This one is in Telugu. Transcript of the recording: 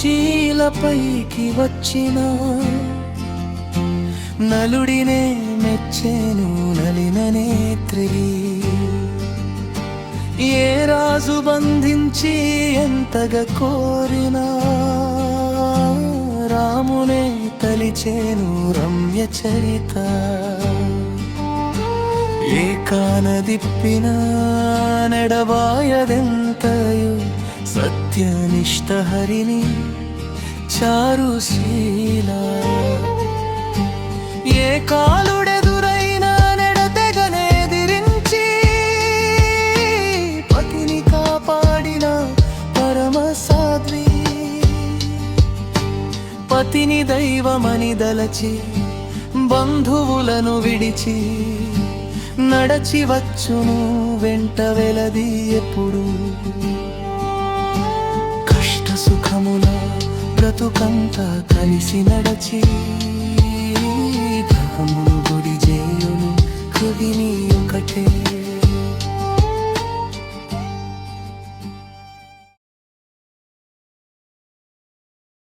కుర్చీలపైకి వచ్చిన. నలుడినే మెచ్చెను నలిన నేత్రి ఏ రాజు బంధించి ఎంతగా కోరినా. రామునే తలిచేను రమ్య చరిత. ఏ కానదిప్పిన నెడబాయదెంతయు సత్యనిష్ట హరిని చారుశీల. ఏ కాలుడెదురైన నెడతెగనేదిరించి పతిని కాపాడిన పరమ సాధ్వి. పతిని దైవమని దలచి బంధువులను విడిచి నడచి వచ్చును వెంట వెలది ఎప్పుడు? బ్రతుకంతా కలిసి నడచి